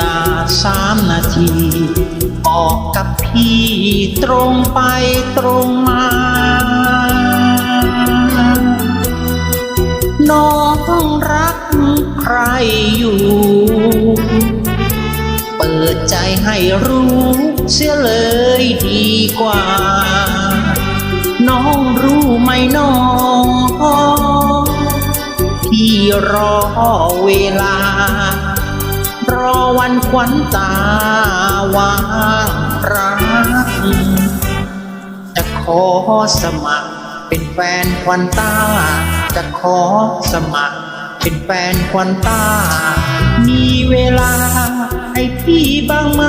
ลาสามนาที ออกกับพี่ตรงไปตรงมา น้องรักใครอยู่ เปิดใจให้รู้เสียเลยดีกว่า น้องรู้ไหมน้องพี่รอเวลา วันขวัญตาวางรักจะขอสมัคร เป็นแฟนควันตา จะขอสมัคร เป็นแฟนควันตา มีเวลาให้พี่บ้างไหม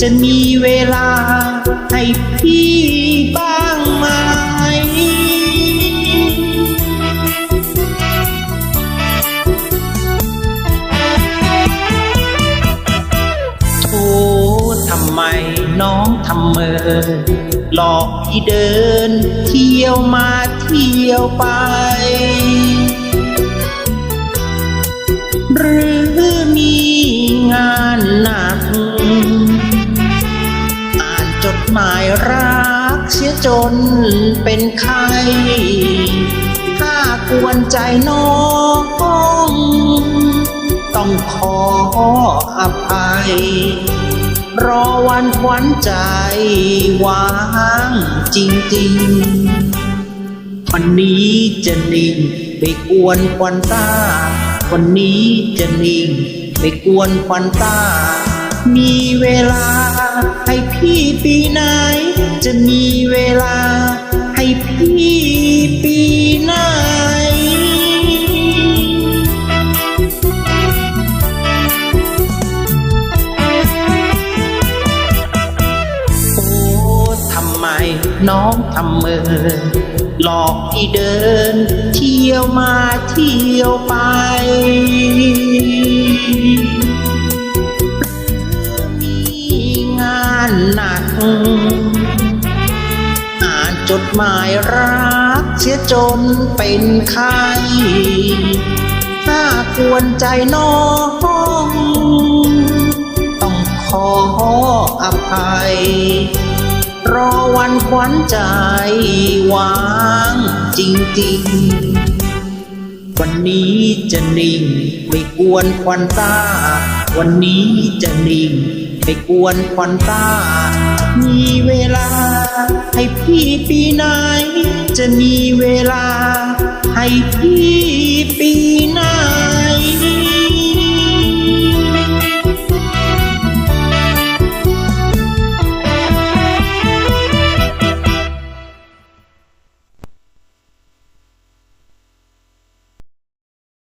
จะมีเวลาให้พี่บ้าง ไมน้องทำเมอหลอกพี่เดิน เที่ยวมาเที่ยวไป หรือมีงานหนัก อ่านจดหมายรักเสียจนเป็นไข้ถ้ากวนใจน้องต้องขออภัย รอวันขวัญใจวางจริงๆ วันนี้จะนิ่งไปกวนควันตา วันนี้จะนิ่งไปกวนควันตา มีเวลาให้พี่ปีไหน จะมีเวลา น้องทำเมอหลอกพี่เดิน เที่ยวมาเที่ยวไป มีงานหนัก อ่านจดหมายรักเสียจนเป็นไข้ถ้ากวนใจน้องต้องขออภัย รอวันขวัญใจวางจริงๆ วันนี้จะนิ่งไม่กวนควันตา วันนี้จะนิ่งไม่กวนควันตา มีเวลา ให้พี่ปีไหน จะมีเวลา ให้พี่ปี